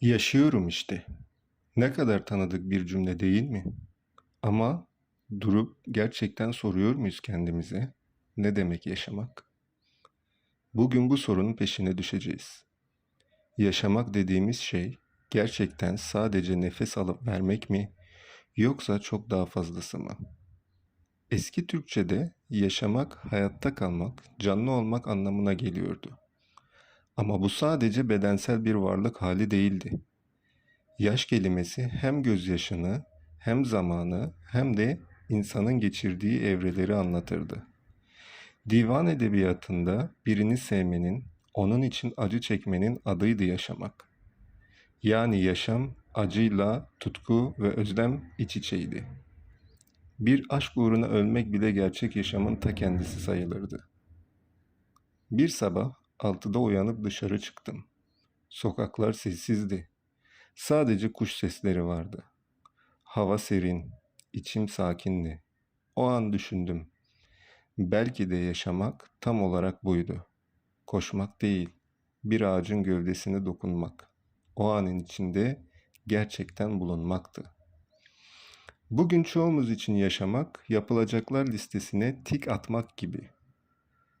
Yaşıyorum işte. Ne kadar tanıdık bir cümle değil mi? Ama durup gerçekten soruyor muyuz kendimize? Ne demek yaşamak? Bugün bu sorunun peşine düşeceğiz. Yaşamak dediğimiz şey gerçekten sadece nefes alıp vermek mi yoksa çok daha fazlası mı? Eski Türkçe'de yaşamak, hayatta kalmak, canlı olmak anlamına geliyordu. Ama bu sadece bedensel bir varlık hali değildi. Yaş kelimesi hem gözyaşını, hem zamanı, hem de insanın geçirdiği evreleri anlatırdı. Divan edebiyatında birini sevmenin, onun için acı çekmenin adıydı yaşamak. Yani yaşam acıyla tutku ve özlem iç içeydi. Bir aşk uğruna ölmek bile gerçek yaşamın ta kendisi sayılırdı. Bir sabah altıda uyanıp dışarı çıktım. Sokaklar sessizdi. Sadece kuş sesleri vardı. Hava serin, içim sakindi. O an düşündüm. Belki de yaşamak tam olarak buydu. Koşmak değil, bir ağacın gövdesine dokunmak. O anın içinde gerçekten bulunmaktı. Bugün çoğumuz için yaşamak, yapılacaklar listesine tik atmak gibi.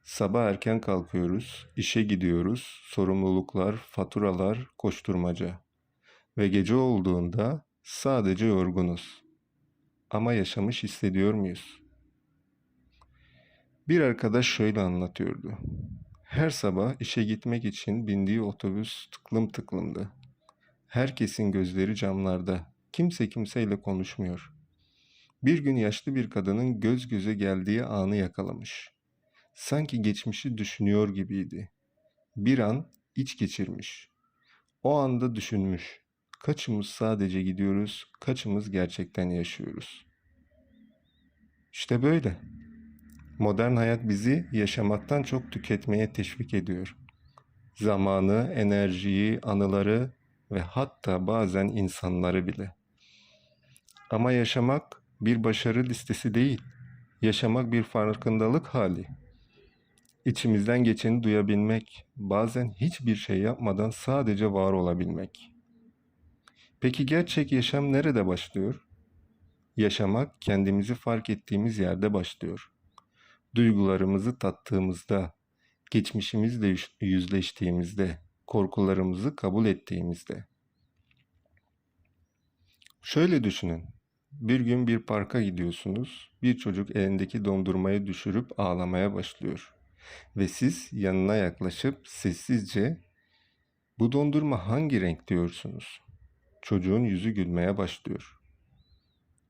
Sabah erken kalkıyoruz, işe gidiyoruz, sorumluluklar, faturalar, koşturmaca. Ve gece olduğunda sadece yorgunuz. Ama yaşamış hissediyor muyuz? Bir arkadaş şöyle anlatıyordu. Her sabah işe gitmek için bindiği otobüs tıklım tıklımdı. Herkesin gözleri camlarda. Kimse kimseyle konuşmuyor. Bir gün yaşlı bir kadının göz göze geldiği anı yakalamış. Sanki geçmişi düşünüyor gibiydi. Bir an iç geçirmiş. O anda düşünmüş. Kaçımız sadece gidiyoruz, kaçımız gerçekten yaşıyoruz. İşte böyle. Modern hayat bizi yaşamaktan çok tüketmeye teşvik ediyor. Zamanı, enerjiyi, anıları ve hatta bazen insanları bile. Ama yaşamak bir başarı listesi değil. Yaşamak bir farkındalık hali. İçimizden geçeni duyabilmek, bazen hiçbir şey yapmadan sadece var olabilmek. Peki gerçek yaşam nerede başlıyor? Yaşamak kendimizi fark ettiğimiz yerde başlıyor. Duygularımızı tattığımızda, geçmişimizle yüzleştiğimizde, korkularımızı kabul ettiğimizde. Şöyle düşünün. Bir gün bir parka gidiyorsunuz. Bir çocuk elindeki dondurmayı düşürüp ağlamaya başlıyor. Ve siz yanına yaklaşıp sessizce bu dondurma hangi renk diyorsunuz? Çocuğun yüzü gülmeye başlıyor.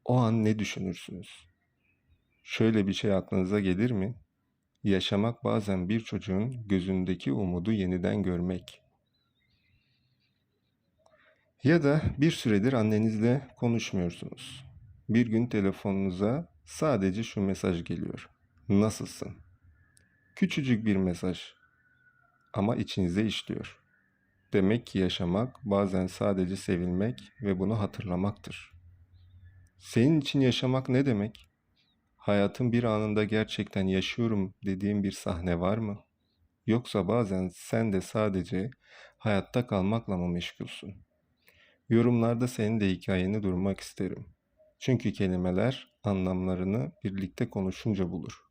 O an ne düşünürsünüz? Şöyle bir şey aklınıza gelir mi? Yaşamak bazen bir çocuğun gözündeki umudu yeniden görmek. Ya da bir süredir annenizle konuşmuyorsunuz. Bir gün telefonunuza sadece şu mesaj geliyor. Nasılsın? Küçücük bir mesaj ama içinize işliyor. Demek ki yaşamak bazen sadece sevilmek ve bunu hatırlamaktır. Senin için yaşamak ne demek? Hayatın bir anında gerçekten yaşıyorum dediğin bir sahne var mı? Yoksa bazen sen de sadece hayatta kalmakla mı meşgulsün? Yorumlarda senin de hikayeni durmak isterim. Çünkü kelimeler anlamlarını birlikte konuşunca bulur.